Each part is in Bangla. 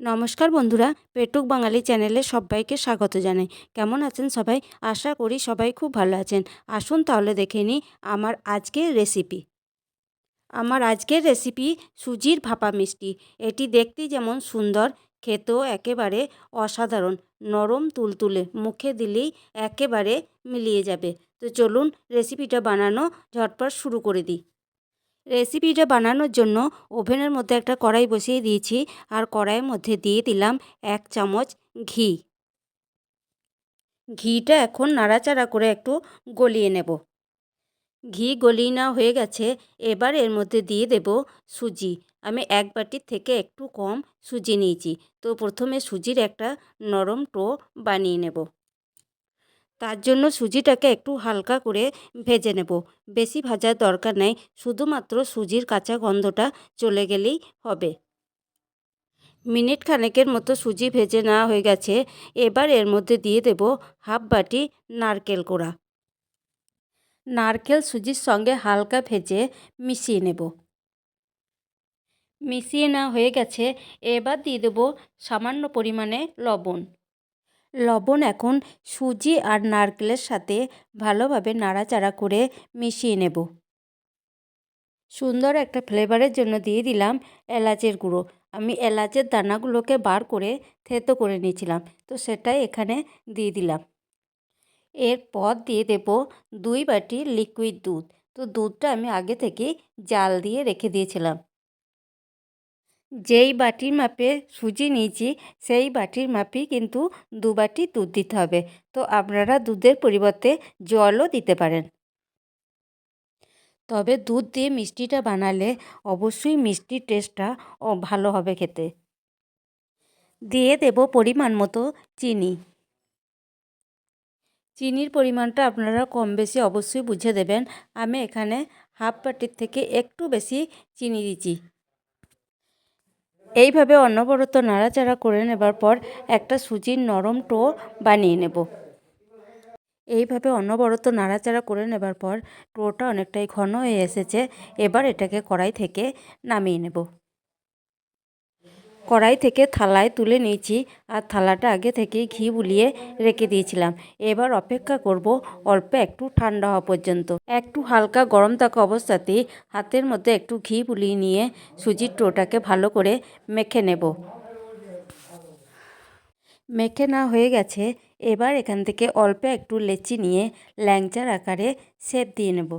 নমস্কার বন্ধুরা, পেটুক বাঙালি চ্যানেলে সবাইকে স্বাগত জানাই। কেমন আছেন সবাই? আশা করি সবাই খুব ভালো আছেন। আসুন তাহলে দেখে নিই আমার আজকের রেসিপি আমার আজকের রেসিপি সুজির ভাপা মিষ্টি। এটি দেখতে যেমন সুন্দর, খেতেও একেবারে অসাধারণ। নরম তুলতুলে, মুখে দিলেই একেবারে মিলিয়ে যাবে। তো চলুন রেসিপিটা বানানো ঝটপট শুরু করে দিই। রেসিপিটা বানানোর জন্য ওভেনের মধ্যে একটা কড়াই বসিয়ে দিয়েছি। আর কড়াইয়ের মধ্যে দিয়ে দিলাম এক চামচ ঘি। ঘিটা এখন নাড়াচাড়া করে একটু গলিয়ে নেব। ঘি গলিয়ে নেওয়া হয়ে গেছে। এবার এর মধ্যে দিয়ে দেব সুজি। আমি এক বাটির থেকে একটু কম সুজি নিয়েছি। তো প্রথমে সুজির একটা নরম টো বানিয়ে নেব। তার জন্য সুজিটাকে একটু হালকা করে ভেজে নেব। বেশি ভাজার দরকার নেই, শুধুমাত্র সুজির কাঁচা গন্ধটা চলে গেলেই হবে। মিনিট খানেকের মতো সুজি ভেজে নেওয়া হয়ে গেছে। এবার এর মধ্যে দিয়ে দেব হাফ বাটি নারকেল কোড়া। নারকেল সুজির সঙ্গে হালকা ভেজে মিশিয়ে নেব। মিশিয়ে নেওয়া হয়ে গেছে। এবার দিয়ে দেবো সামান্য পরিমাণে লবণ। লবণ এখন সুজি আর নারকেলের সাথে ভালোভাবে নাড়াচাড়া করে মিশিয়ে নেব। সুন্দর একটা ফ্লেভারের জন্য দিয়ে দিলাম এলাচের গুঁড়ো। আমি এলাচের দানাগুলোকে বার করে থেতো করে নিয়েছিলাম, তো সেটাই এখানে দিয়ে দিলাম। এরপর দিয়ে দেব দুই বাটি লিকুইড দুধ। তো দুধটা আমি আগে থেকে জাল দিয়ে রেখে দিয়েছিলাম। যেই বাটির মাপে সুজি নিয়েছি, সেই বাটির মাপেই কিন্তু দু বাটি দুধ দিতে হবে। তো আপনারা দুধের পরিবর্তে জলও দিতে পারেন। তবে দুধ দিয়ে মিষ্টিটা বানালে অবশ্যই মিষ্টির টেস্টটা ভালো হবে খেতে। দিয়ে দেব পরিমাণ মতো চিনি। চিনির পরিমাণটা আপনারা কম বেশি অবশ্যই বুঝে দেবেন। আমি এখানে হাফ বাটির থেকে একটু বেশি চিনি দিচ্ছি। এইভাবে অনবরত নাড়াচাড়া করে নেবার পর একটা সুজির নরম টো বানিয়ে নেব। এইভাবে অনবরত নাড়াচাড়া করে নেবার পর টোটা অনেকটাই ঘন হয়ে এসেছে। এবার এটাকে কড়াই থেকে নামিয়ে নেব। কড়াই থেকে থালায় তুলে নিয়েছি আর থালাটা আগে থেকেই ঘি বুলিয়ে রেখে দিয়েছিলাম। এবার অপেক্ষা করব অল্প একটু ঠান্ডা হওয়া পর্যন্ত। একটু হালকা গরম থাকা অবস্থাতেই হাতের মধ্যে একটু ঘি বুলিয়ে নিয়ে সুজির টোটাকে ভালো করে মেখে নেব। মেখে না হয়ে গেছে, এবার এখান থেকে অল্প একটু লেচি নিয়ে ল্যাংচার আকারে সেপ দিয়ে নেব।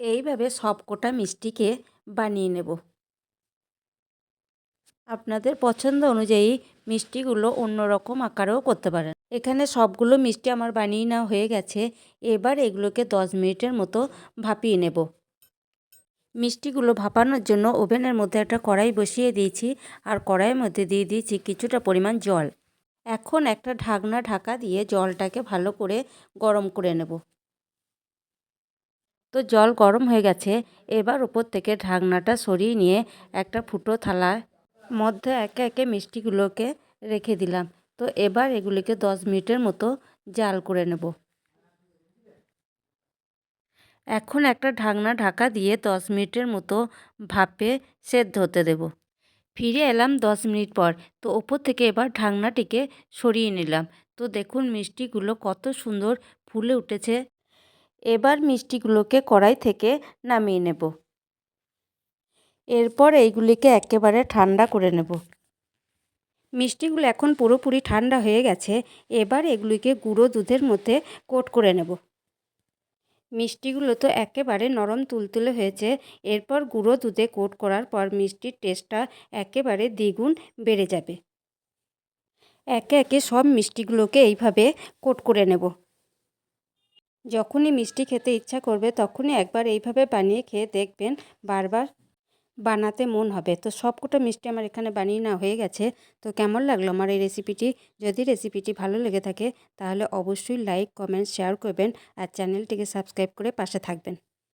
এইভাবে সব কোটা মিষ্টিকে বানিয়ে নেব। আপনাদের পছন্দ অনুযায়ী মিষ্টিগুলো অন্য রকম আকারেও করতে পারেন। এখানে সবগুলো মিষ্টি আমার বানিয়ে নেওয়া হয়ে গেছে। এবার এগুলোকে দশ মিনিটের মতো ভাপিয়ে নেব। মিষ্টিগুলো ভাপানোর জন্য ওভেনের মধ্যে একটা কড়াই বসিয়ে দিয়েছি আর কড়াইয়ের মধ্যে দিয়ে দিয়েছি কিছুটা পরিমাণ জল। এখন একটা ঢাকনা ঢাকা দিয়ে জলটাকে ভালো করে গরম করে নেব। তো জল গরম হয়ে গেছে। এবার উপর থেকে ঢাকনাটা সরিয়ে নিয়ে একটা ফুটো থালায় মধ্যে একে একে মিষ্টিগুলোকে রেখে দিলাম। তো এবার এগুলিকে দশ মিনিটের মতো জাল করে নেব। এখন একটা ঢাকনা ঢাকা দিয়ে দশ মিনিটের মতো ভাপে সেদ্ধ হতে দেব। ফিরে এলাম দশ মিনিট পর। তো ওপর থেকে এবার ঢাকনাটিকে সরিয়ে নিলাম। তো দেখুন মিষ্টিগুলো কত সুন্দর ফুলে উঠেছে। এবার মিষ্টিগুলোকে কড়াই থেকে নামিয়ে নেব। এরপর এইগুলিকে একেবারে ঠান্ডা করে নেব। মিষ্টিগুলো এখন পুরোপুরি ঠান্ডা হয়ে গেছে, এবার এগুলিকে গুঁড়ো দুধের মধ্যে কোট করে নেব। মিষ্টিগুলো তো একেবারে নরম তুলতুলে হয়েছে, এরপর গুঁড়ো দুধে কোট করার পর মিষ্টির টেস্টটা একেবারে দ্বিগুণ বেড়ে যাবে। একে একে সব মিষ্টিগুলোকে এইভাবে কোট করে নেব। যখনই মিষ্টি খেতে ইচ্ছা করবে তখনই একবার এইভাবে বানিয়ে খেয়ে দেখবেন বারবার বানাতে মন হবে। তো সবকটা মিষ্টি আমার এখানে বানিয়ে না হয়ে গেছে। তো কেমন লাগল আমার এই রেসিপিটি যদি রেসিপিটি ভালো লেগে থাকে, তাহলে অবশ্যই লাইক কমেন্ট শেয়ার করবেন আর চ্যানেলটিকে সাবস্ক্রাইব করে পাশে থাকবেন।